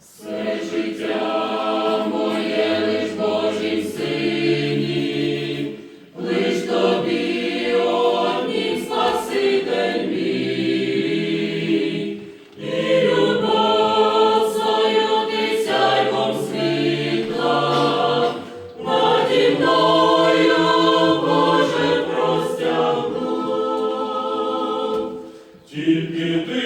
Все життя моє лиш Божім сині, лиш тобі однім спаситель і любов свою світла, наді Боже простягнув. Тільки ти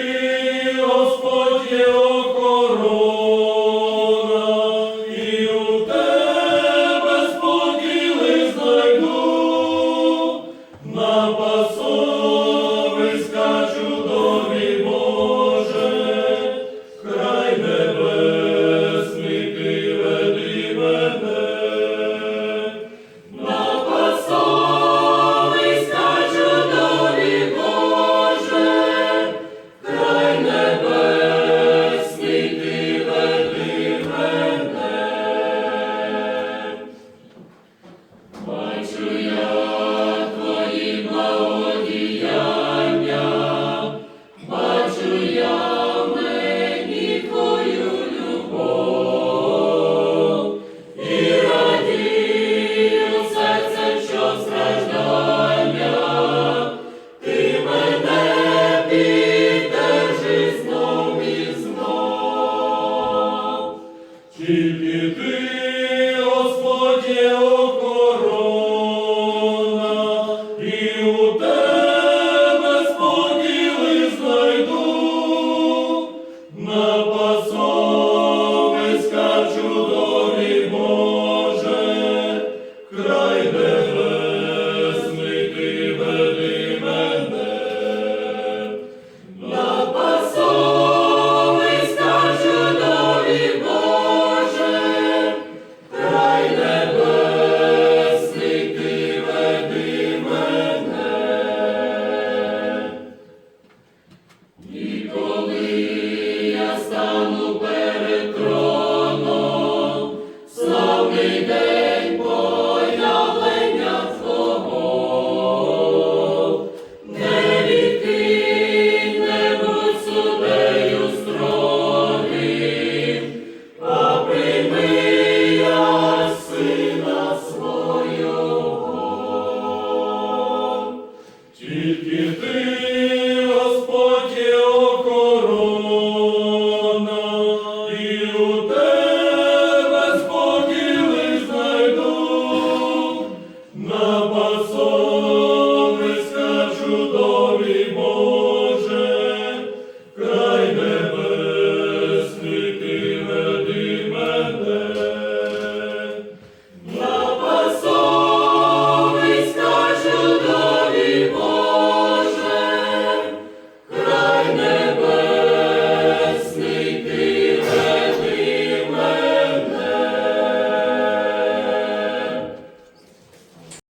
стану перед